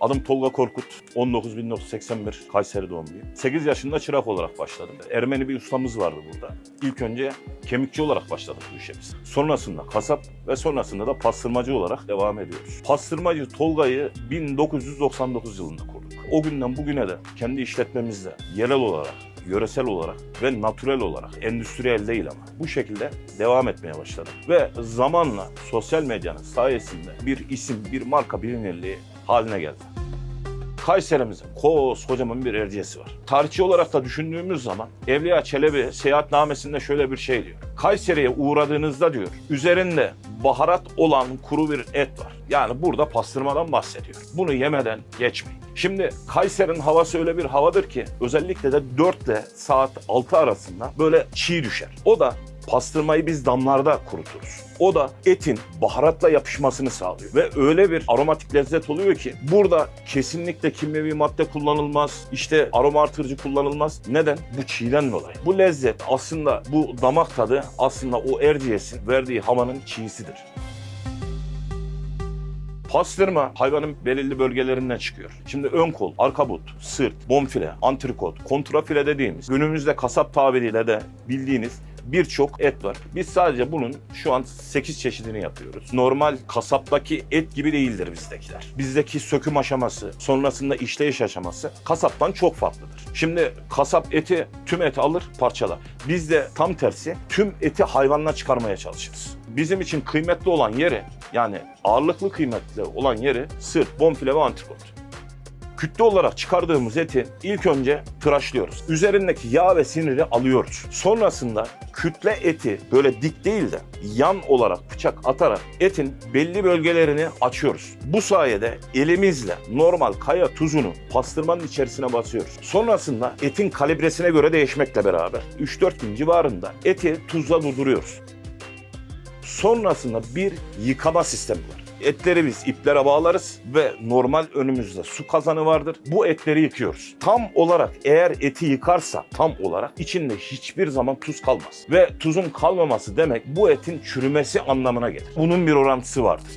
Adım Tolga Korkut. 19.1981 Kayseri doğumluyum. 8 yaşında çırak olarak başladım. Ermeni bir ustamız vardı burada. İlk önce kemikçi olarak başladık bu işe biz. Sonrasında kasap ve sonrasında da pastırmacı olarak devam ediyoruz. Pastırmacı Tolga'yı 1999 yılında kurduk. O günden bugüne de kendi işletmemizde yerel olarak yöresel olarak ve natürel olarak, endüstriyel değil ama bu şekilde devam etmeye başladık. Ve zamanla sosyal medyanın sayesinde bir isim, bir marka bilinirliği haline geldi. Kayseri'mizin koskocaman bir erciyesi var. Tarihçi olarak da düşündüğümüz zaman Evliya Çelebi seyahatnamesinde şöyle bir şey diyor. Kayseri'ye uğradığınızda diyor, üzerinde baharat olan kuru bir et var. Yani burada pastırmadan bahsediyor. Bunu yemeden geçmeyin. Şimdi Kayseri'nin havası öyle bir havadır ki özellikle de 4 ile saat 6 arasında böyle çiğ düşer. O da pastırmayı biz damlarda kuruturuz. O da etin baharatla yapışmasını sağlıyor. Ve öyle bir aromatik lezzet oluyor ki burada kesinlikle kimyevi madde kullanılmaz. işte aroma artırıcı kullanılmaz. Neden? Bu çiğden dolayı. Bu lezzet aslında bu damak tadı aslında o erciyesin verdiği havanın çiğsidir. Pastırma hayvanın belirli bölgelerinden çıkıyor. Şimdi ön kol, arka but, sırt, bonfile, antrikot, kontrafile dediğimiz günümüzde kasap tabiriyle de bildiğiniz birçok et var. Biz sadece bunun şu an 8 çeşidini yapıyoruz. Normal kasaptaki et gibi değildir bizdekiler. Bizdeki söküm aşaması, sonrasında işleyiş aşaması kasaptan çok farklıdır. Şimdi kasap eti tüm eti alır parçalar. Biz de tam tersi tüm eti hayvanla çıkarmaya çalışırız. Bizim için kıymetli olan yeri yani ağırlıklı kıymetli olan yeri sırt, bonfile ve antrikot kütle olarak çıkardığımız eti ilk önce tıraşlıyoruz. Üzerindeki yağ ve siniri alıyoruz. Sonrasında kütle eti böyle dik değil de yan olarak bıçak atarak etin belli bölgelerini açıyoruz. Bu sayede elimizle normal kaya tuzunu pastırmanın içerisine basıyoruz. Sonrasında etin kalibresine göre değişmekle beraber 3-4 gün civarında eti tuzla durduruyoruz. Sonrasında bir yıkama sistemi var. Etleri biz iplere bağlarız ve normal önümüzde su kazanı vardır. Bu etleri yıkıyoruz. Tam olarak eğer eti yıkarsa tam olarak içinde hiçbir zaman tuz kalmaz. Ve tuzun kalmaması demek bu etin çürümesi anlamına gelir. Bunun bir orantısı vardır.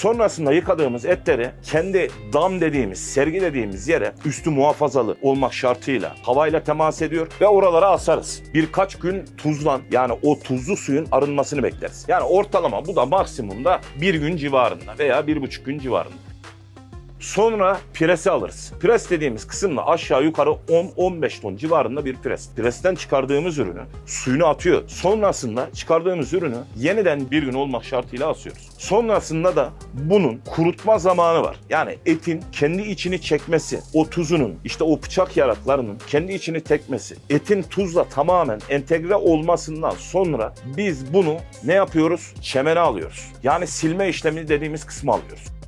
Sonrasında yıkadığımız etleri kendi dam dediğimiz, sergi dediğimiz yere üstü muhafazalı olmak şartıyla havayla temas ediyor ve oralara asarız. Birkaç gün tuzlan yani o tuzlu suyun arınmasını bekleriz. Yani ortalama bu da maksimumda bir gün civarında veya bir buçuk gün civarında. Sonra piresi alırız. Pres dediğimiz kısımla aşağı yukarı 10-15 ton civarında bir pres. Presten çıkardığımız ürünü suyunu atıyor. Sonrasında çıkardığımız ürünü yeniden bir gün olmak şartıyla asıyoruz. Sonrasında da bunun kurutma zamanı var. Yani etin kendi içini çekmesi, o tuzunun işte o bıçak yaraklarının kendi içini çekmesi, etin tuzla tamamen entegre olmasından sonra biz bunu ne yapıyoruz? Çemene alıyoruz. Yani silme işlemi dediğimiz kısmı alıyoruz.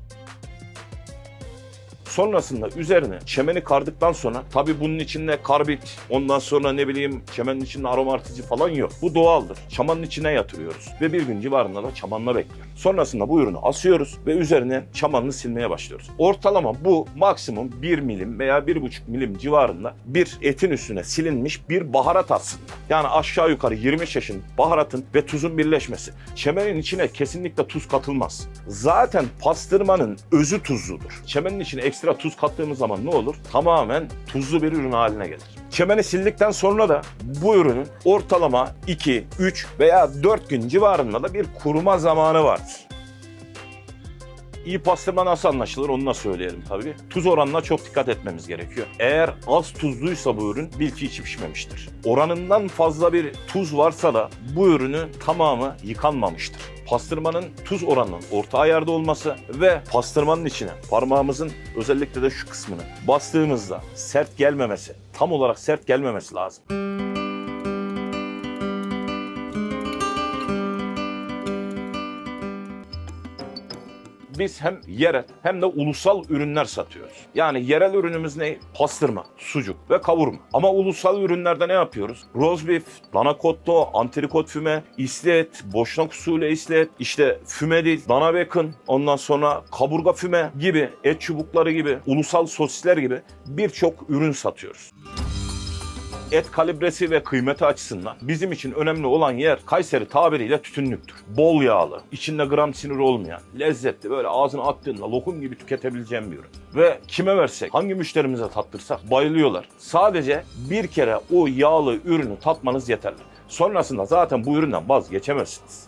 Sonrasında üzerine çemeni kardıktan sonra tabii bunun içinde karbit, ondan sonra ne bileyim çemenin içinde aroma artıcı falan yok. Bu doğaldır. Çamanın içine yatırıyoruz ve bir gün civarında da çamanla bekliyor. Sonrasında bu ürünü asıyoruz ve üzerine çamanını silmeye başlıyoruz. Ortalama bu maksimum 1 milim veya 1,5 milim civarında bir etin üstüne silinmiş bir baharat aslında. Yani aşağı yukarı 20 çeşit baharatın ve tuzun birleşmesi. Çemenin içine kesinlikle tuz katılmaz. Zaten pastırmanın özü tuzludur. Çemenin içine ekstra tuz kattığımız zaman ne olur? Tamamen tuzlu bir ürün haline gelir. Çemeni sildikten sonra da bu ürünün ortalama 2, 3 veya 4 gün civarında da bir kuruma zamanı vardır. İyi pastırma nasıl anlaşılır onu da söyleyelim tabii. Tuz oranına çok dikkat etmemiz gerekiyor. Eğer az tuzluysa bu ürün bil ki içi pişmemiştir. Oranından fazla bir tuz varsa da bu ürünün tamamı yıkanmamıştır. Pastırmanın tuz oranının orta ayarda olması ve pastırmanın içine parmağımızın özellikle de şu kısmını bastığımızda sert gelmemesi, tam olarak sert gelmemesi lazım. Biz hem yerel hem de ulusal ürünler satıyoruz. Yani yerel ürünümüz ne? Pastırma, sucuk ve kavurma. Ama ulusal ürünlerde ne yapıyoruz? Beef, dana kotto, antrikot füme, islet, boşnak usulü islet, işte füme değil, dana bacon, ondan sonra kaburga füme gibi, et çubukları gibi, ulusal sosisler gibi birçok ürün satıyoruz. Et kalibresi ve kıymeti açısından bizim için önemli olan yer Kayseri tabiriyle tütünlüktür. Bol yağlı, içinde gram sinir olmayan, lezzetli böyle ağzına attığında lokum gibi tüketebileceğim bir ürün. Ve kime versek, hangi müşterimize tattırsak bayılıyorlar. Sadece bir kere o yağlı ürünü tatmanız yeterli. Sonrasında zaten bu üründen vazgeçemezsiniz.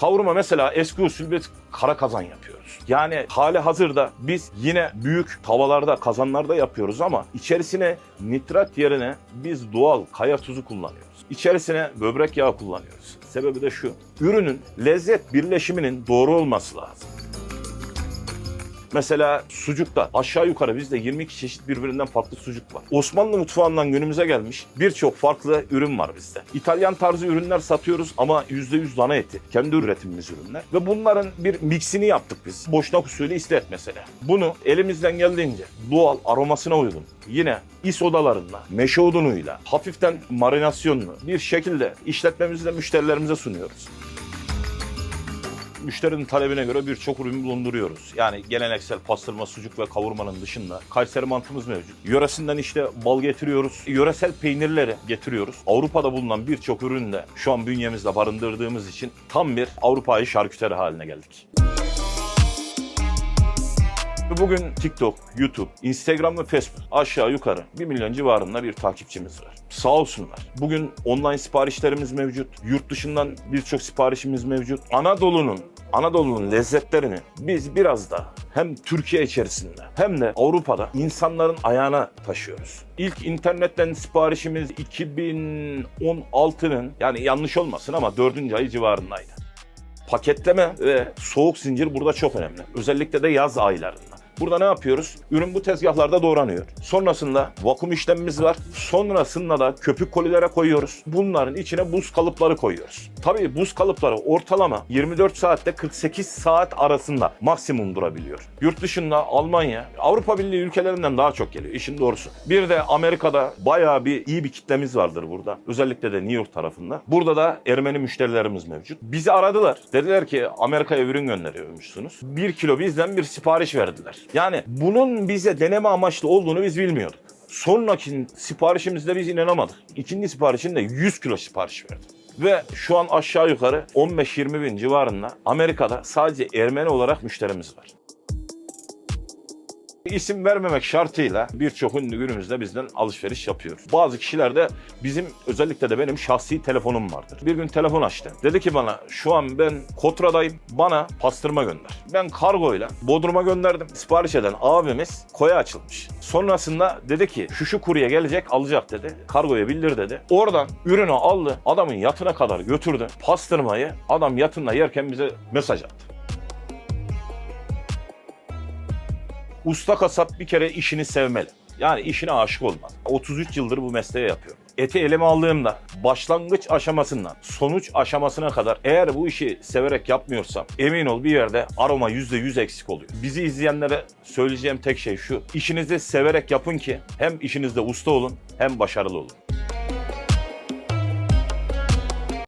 Kavurma mesela eski usul bir kara kazan yapıyoruz. Yani hali hazırda biz yine büyük tavalarda, kazanlarda yapıyoruz ama içerisine nitrat yerine biz doğal kaya tuzu kullanıyoruz. İçerisine böbrek yağı kullanıyoruz. Sebebi de şu. Ürünün lezzet birleşiminin doğru olması lazım. Mesela sucukta aşağı yukarı bizde 22 çeşit birbirinden farklı sucuk var. Osmanlı mutfağından günümüze gelmiş birçok farklı ürün var bizde. İtalyan tarzı ürünler satıyoruz ama %100 dana eti. Kendi üretimimiz ürünler. Ve bunların bir mixini yaptık biz. Boşnak usulü istet mesela. Bunu elimizden geldiğince doğal aromasına uygun yine is odalarında, meşe odunuyla, hafiften marinasyonlu bir şekilde işletmemizde müşterilerimize sunuyoruz müşterinin talebine göre birçok ürün bulunduruyoruz. Yani geleneksel pastırma, sucuk ve kavurmanın dışında Kayseri mantımız mevcut. Yöresinden işte bal getiriyoruz. Yöresel peynirleri getiriyoruz. Avrupa'da bulunan birçok ürünü de şu an bünyemizde barındırdığımız için tam bir Avrupa'yı şarküteri haline geldik. Bugün TikTok, YouTube, Instagram ve Facebook aşağı yukarı 1 milyon civarında bir takipçimiz var. Sağ olsunlar. Bugün online siparişlerimiz mevcut. Yurt dışından birçok siparişimiz mevcut. Anadolu'nun Anadolu'nun lezzetlerini biz biraz da hem Türkiye içerisinde hem de Avrupa'da insanların ayağına taşıyoruz. İlk internetten siparişimiz 2016'nın yani yanlış olmasın ama 4. ayı civarındaydı. Paketleme ve soğuk zincir burada çok önemli. Özellikle de yaz aylarında. Burada ne yapıyoruz? Ürün bu tezgahlarda doğranıyor. Sonrasında vakum işlemimiz var. Sonrasında da köpük kolilere koyuyoruz. Bunların içine buz kalıpları koyuyoruz. Tabii buz kalıpları ortalama 24 saatte 48 saat arasında maksimum durabiliyor. Yurt dışında Almanya, Avrupa Birliği ülkelerinden daha çok geliyor işin doğrusu. Bir de Amerika'da bayağı bir iyi bir kitlemiz vardır burada. Özellikle de New York tarafında. Burada da Ermeni müşterilerimiz mevcut. Bizi aradılar. Dediler ki Amerika'ya ürün gönderiyormuşsunuz. Bir kilo bizden bir sipariş verdiler. Yani bunun bize deneme amaçlı olduğunu biz bilmiyorduk. Sonraki siparişimizde biz inanamadık. İkinci siparişinde 100 kilo sipariş verdi. Ve şu an aşağı yukarı 15-20 bin civarında Amerika'da sadece Ermeni olarak müşterimiz var. İsim vermemek şartıyla birçok ünlü günümüzde bizden alışveriş yapıyor. Bazı kişiler de bizim özellikle de benim şahsi telefonum vardır. Bir gün telefon açtı. Dedi ki bana şu an ben Kotra'dayım bana pastırma gönder. Ben kargoyla Bodrum'a gönderdim. Sipariş eden abimiz koya açılmış. Sonrasında dedi ki şu şu kurye gelecek alacak dedi. Kargoya bildir dedi. Oradan ürünü aldı adamın yatına kadar götürdü. Pastırmayı adam yatında yerken bize mesaj attı. Usta kasap bir kere işini sevmeli. Yani işine aşık olmalı. 33 yıldır bu mesleği yapıyorum. Eti elime aldığımda başlangıç aşamasından sonuç aşamasına kadar eğer bu işi severek yapmıyorsam emin ol bir yerde aroma %100 eksik oluyor. Bizi izleyenlere söyleyeceğim tek şey şu. İşinizi severek yapın ki hem işinizde usta olun hem başarılı olun.